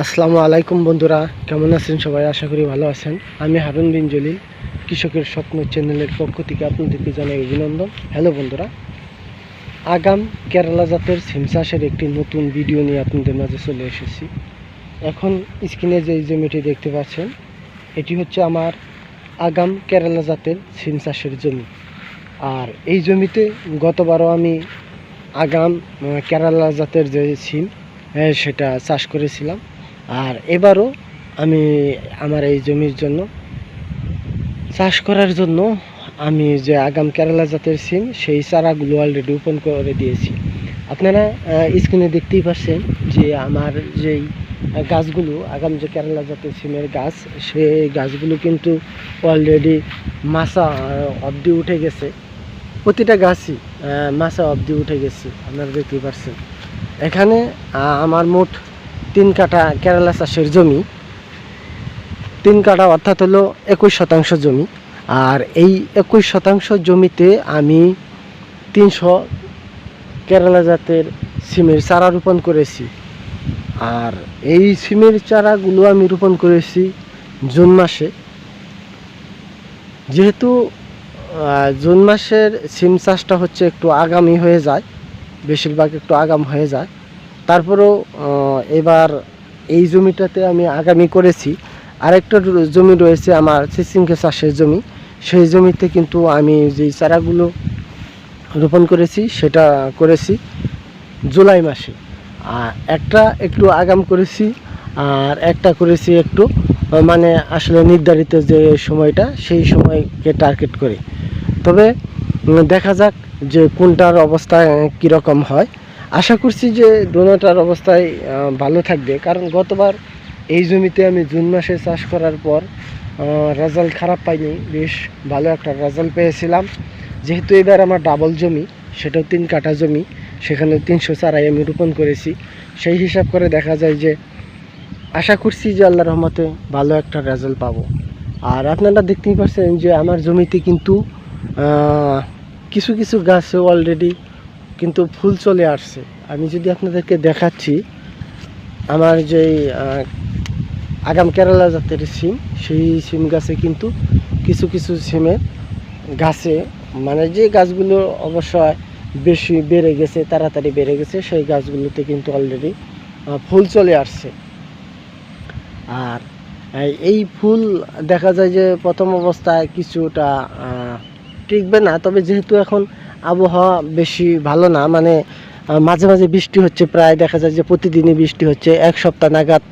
আসসালামু আলাইকুম বন্ধুরা, কেমন আছেন সবাই? আশা করি ভালো আছেন। আমি হারুন বিন জলিল, কৃষকের স্বপ্ন চ্যানেলের পক্ষ থেকে আপনাদেরকে জানাই অভিনন্দন। হ্যালো বন্ধুরা, আগাম কেরালা জাতের সিম চাষের একটি নতুন ভিডিও নিয়ে আপনাদের মাঝে চলে এসেছি। এখন স্ক্রিনে যে জমিটি দেখতে পাচ্ছেন, এটি হচ্ছে আমার আগাম কেরালা জাতের সিম চাষের জমি। আর এই জমিতে গতবারও আমি আগাম কেরালা জাতের যে সিম সেটা চাষ করেছিলাম। আর এবারও আমি আমার এই জমির জন্য চাষ করার জন্য আমি যে আগাম কেরালা জাতের সিম, সেই চারাগুলো অলরেডি রোপণ করে দিয়েছি। আপনারা স্ক্রিনে দেখতেই পাচ্ছেন যে আমার যেই গাছগুলো, আগাম যে কেরালা জাতের সিমের গাছ, সেই গাছগুলো কিন্তু অলরেডি মাসা অবধি উঠে গেছে। প্রতিটা গাছই মাসা অবধি উঠে গেছে, আপনারা দেখতেই পাচ্ছেন এখানে আমার মোট তিন কাঠা কেরালা চাষের জমি। তিন কাঠা অর্থাৎ হলো একুশ শতাংশ জমি। আর এই একুশ শতাংশ জমিতে আমি তিনশো কেরালা জাতের সিমের চারা রোপণ করেছি। আর এই সিমের চারাগুলো আমি রোপণ করেছি জুন মাসে। যেহেতু জুন মাসের সিম চাষটা হচ্ছে একটু আগামী হয়ে যায়, বেশিরভাগ একটু আগাম হয়ে যায়। তারপরেও এবার এই জমিটাতে আমি আগামী করেছি। আরেকটা জমি রয়েছে আমার সিসিমকে চাষের জমি। সেই জমিতে কিন্তু আমি যেই চারাগুলো রোপণ করেছি, সেটা করেছি জুলাই মাসে। আর একটা একটু আগাম করেছি, আর একটা করেছি একটু মানে আসলে নির্ধারিত যে সময়টা, সেই সময়কে টার্গেট করে। তবে, দেখা যাক যে কোনটার অবস্থা কীরকম হয়। আশা করছি যে দোনোটার অবস্থায় ভালো থাকবে। কারণ গতবার এই জমিতে আমি জুন মাসে চাষ করার পর রেজাল্ট খারাপ পাইনি। বেশ ভালো একটা রেজাল্ট পেয়েছিলাম। যেহেতু এবার আমার ডাবল জমি, সেটাও তিন কাটা জমি, সেখানে তিনশো চারাই আমি রোপণ করেছি। সেই হিসাব করে দেখা যায় যে, আশা করছি যে আল্লাহ রহমতে ভালো একটা রেজাল্ট পাবো। আর আপনারা দেখতেই পাচ্ছেন যে আমার জমিতে কিন্তু কিছু কিছু গাছে অলরেডি কিন্তু ফুল চলে আসছে। আমি যদি আপনাদেরকে দেখাচ্ছি আমার আহ, আগাম কেরালা জাতের সিম সেই সিম গাছে কিন্তু কিছু কিছু সিমের গাছে মানে যে গাছগুলো অবশ্যই বেশি বেড়ে গেছে তাড়াতাড়ি বেড়ে গেছে সেই গাছগুলোতে কিন্তু অলরেডি ফুল চলে আসছে। আর এই ফুল দেখা যায় যে প্রথম অবস্থায় কিছুটা টিকবে না তবে যেহেতু এখন আবহাওয়া বেশি ভালো না মানে মাঝে মাঝে বৃষ্টি হচ্ছে, প্রায় দেখা যায় যে প্রতিদিনই বৃষ্টি হচ্ছে, এক সপ্তাহ নাগাদ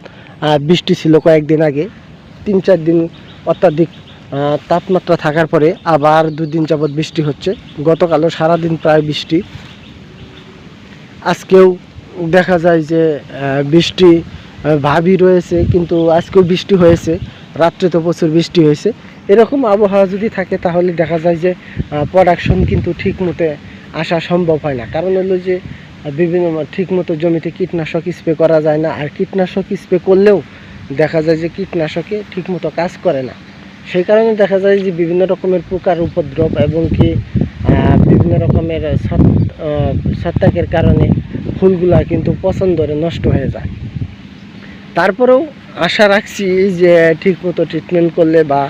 বৃষ্টি ছিল কয়েকদিন আগে, তিন চার দিন অত্যাধিক তাপমাত্রা থাকার পরে আবার দুদিন যাবৎ বৃষ্টি হচ্ছে, গতকালও সারাদিন প্রায় বৃষ্টি। আজকেও দেখা যায় যে বৃষ্টি ভাবি রয়েছে, কিন্তু আজকেও বৃষ্টি হয়েছে, রাত্রে তো প্রচুর বৃষ্টি হয়েছে। এরকম আবহাওয়া যদি থাকে, তাহলে দেখা যায় যে প্রোডাকশন কিন্তু ঠিক মতো আসা সম্ভব হয় না। কারণ হলো যে বিভিন্ন ঠিক মতো জমিতে কীটনাশক স্প্রে করা যায় না। আর কীটনাশক স্প্রে করলেও দেখা যায় যে, কীটনাশকে ঠিক মতো কাজ করে না। সেই কারণে দেখা যায় যে, বিভিন্ন রকমের পোকার উপদ্রব এবং কি বিভিন্ন রকমের ছত্রাকের কারণে ফুলগুলা কিন্তু পছন্দ ধরে নষ্ট হয়ে যায়। তারপরেও আশা রাখছি যে ঠিক মতো ট্রিটমেন্ট করলে বা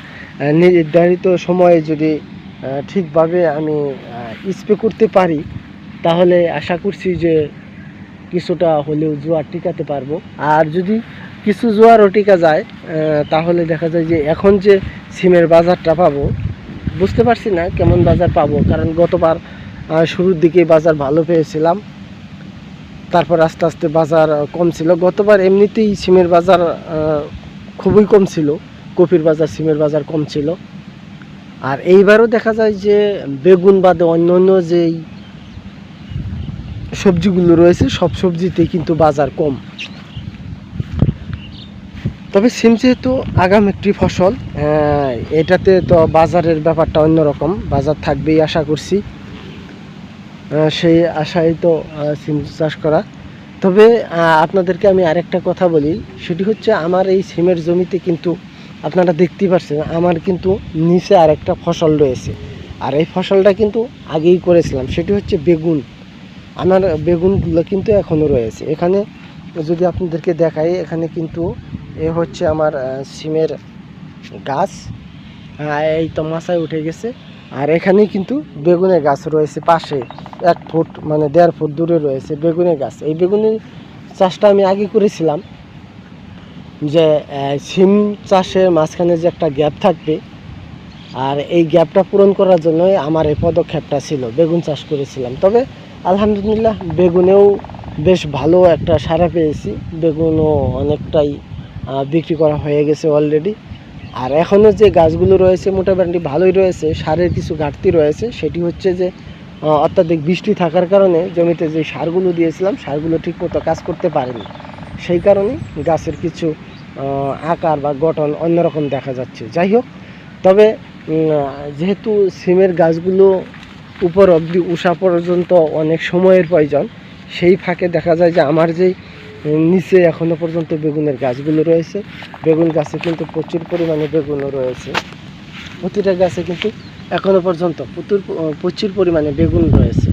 নির্ধারিত সময়ে যদি ঠিকভাবে আমি স্প্রে করতে পারি, তাহলে আশা করছি যে কিছুটা হলেও জোয়ার টিকাতে পারব। আর যদি কিছু জোয়ারও টিকা যায় তাহলে দেখা যায় যে এখন যে সিমের বাজারটা পাবো, বুঝতে পারছি না কেমন বাজার পাবো। কারণ গতবার শুরুর দিকে বাজার ভালো পেয়েছিলাম, তারপর আস্তে আস্তে বাজার কম ছিল। গতবার এমনিতেই সিমের বাজার খুবই কম ছিল। কপির বাজার, সিমের বাজার কম ছিল। আর এইবারও দেখা যায় যে বেগুন বাদে অন্য অন্য যেই সবজিগুলো রয়েছে, সব সবজিতেই কিন্তু বাজার কম। তবে সিম যেহেতু আগাম একটি ফসল এটাতে তো বাজারের ব্যাপারটা অন্যরকম। বাজার থাকবেই আশা করছি। সেই আশাই তো সিম চাষ করা। তবে আপনাদেরকে আমি আরেকটা কথা বলি। সেটি হচ্ছে আমার এই সিমের জমিতে কিন্তু আপনারা দেখতেই পাচ্ছেন আমার কিন্তু নিচে আরেকটা ফসল রয়েছে। আর এই ফসলটা কিন্তু আগেই করেছিলাম সেটি হচ্ছে বেগুন। আমার বেগুনগুলো কিন্তু এখনও রয়েছে। এখানে যদি আপনাদেরকে দেখাই এখানে কিন্তু এ হচ্ছে আমার সিমের গাছ। হ্যাঁ, এই তো মাথায় উঠে গেছে। আর এখানে কিন্তু বেগুনের গাছ রয়েছে পাশে এক ফুট মানে দেড় ফুট দূরে রয়েছে বেগুনের গাছ। এই বেগুনের চাষটা আমি আগে করেছিলাম যে সিম চাষের মাঝখানে যে একটা গ্যাপ থাকবে, আর এই গ্যাপটা পূরণ করার জন্যই আমার এই পদক্ষেপটা ছিল, বেগুন চাষ করেছিলাম। তবে আলহামদুলিল্লাহ বেগুনেও বেশ ভালো একটা সারা পেয়েছি, বেগুনও অনেকটাই বিক্রি করা হয়ে গেছে অলরেডি আর এখনও যে গাছগুলো রয়েছে মোটামুটি ভালোই রয়েছে, সারের কিছু ঘাটতি রয়েছে, সেটি হচ্ছে যে অত্যাধিক বৃষ্টি থাকার কারণে জমিতে যে সারগুলো দিয়েছিলাম, সারগুলো ঠিকমতো কাজ করতে পারেনি। সেই কারণে গাছের কিছু আকার বা গঠন অন্যরকম দেখা যাচ্ছে। যাই হোক, তবে যেহেতু সিমের গাছগুলো উপর অবধি উষা পর্যন্ত অনেক সময়ের প্রয়োজন, সেই ফাঁকে দেখা যায় যে আমার যেই নিচে এখনও পর্যন্ত বেগুনের গাছগুলো রয়েছে। বেগুন গাছে কিন্তু প্রচুর পরিমাণে বেগুনও রয়েছে। প্রতিটা গাছে কিন্তু এখনও পর্যন্ত প্রচুর প্রচুর পরিমাণে বেগুন রয়েছে।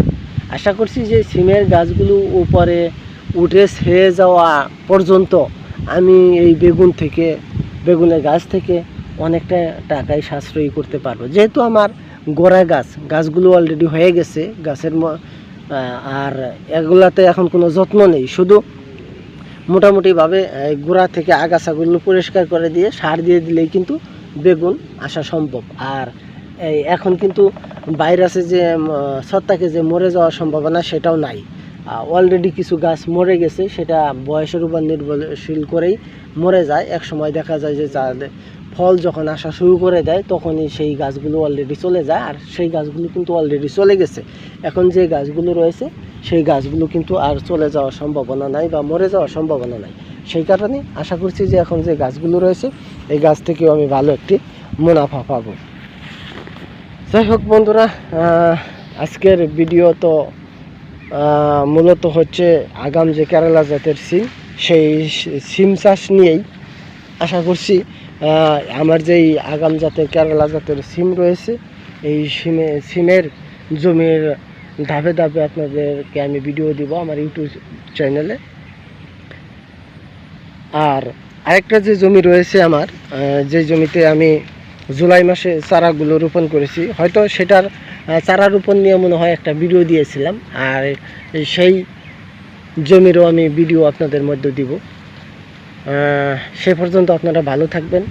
আশা করছি যে সিমের গাছগুলো উপরে উঠে ছেয়ে যাওয়া পর্যন্ত আমি এই বেগুন থেকে বেগুনের গাছ থেকে অনেকটা টাকাই সাশ্রয়ী করতে পারব। যেহেতু আমার গোড়া গাছ গাছগুলো অলরেডি হয়ে গেছে গাছের আর এগুলাতে এখন কোনো যত্ন নেই। শুধু মোটামুটিভাবে গোড়া থেকে আগাছাগুলো পরিষ্কার করে দিয়ে সার দিয়ে দিলেই কিন্তু বেগুন আসা সম্ভব। আর এখন কিন্তু ভাইরাসে যে উম, ছত্রাকে যে মরে যাওয়ার সম্ভাবনা সেটাও নাই। অলরেডি কিছু গাছ মরে গেছে, সেটা বয়সের উপর নির্ভরশীল করেই মরে যায়। এক সময় দেখা যায় যে ফল যখন আসা শুরু করে দেয়, তখনই সেই গাছগুলো অলরেডি চলে যায়, আর সেই গাছগুলো কিন্তু অলরেডি চলে গেছে। এখন যে গাছগুলো রয়েছে, সেই গাছগুলো কিন্তু আর চলে যাওয়ার সম্ভাবনা নাই বা মরে যাওয়ার সম্ভাবনা নাই। সেই কারণে আশা করছি যে এখন যে গাছগুলো রয়েছে, এই গাছ থেকেও আমি ভালো একটি মুনাফা পাবো। যাই হোক বন্ধুরা আজকের ভিডিও তো মূলত হচ্ছে আগাম যে কেরালা জাতের সিম, সেই সিম চাষ নিয়েই আশা করছি আমার যেই আগাম জাতের কেরালা জাতের সিম রয়েছে, এই সিমে, সিমের জমির ধাপে ধাপে আপনাদেরকে আমি ভিডিও দিব আমার ইউটিউব চ্যানেলে আর আরেকটা যে জমি রয়েছে আমার যে জমিতে আমি জুলাই মাসে চারাগুলো রোপণ করেছি। হয়তো সেটার চারা রোপণ নিয়ে মনে হয় একটা ভিডিও দিয়েছিলাম। আর সেই জমিরও আমি ভিডিও আপনাদের মধ্যে দিব। সে পর্যন্ত আপনারা ভালো থাকবেন।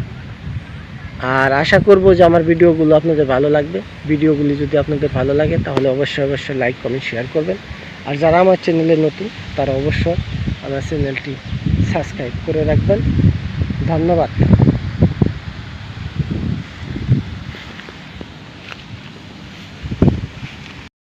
আর আশা করব যে আমার ভিডিওগুলো আপনাদের ভালো লাগবে। ভিডিওগুলি যদি আপনাদের ভালো লাগে, তাহলে অবশ্যই অবশ্যই লাইক কমেন্ট শেয়ার করবেন। আর যারা আমার চ্যানেলে নতুন, তারা অবশ্যই আমার চ্যানেলটি সাবস্ক্রাইব করে রাখবেন। ধন্যবাদ।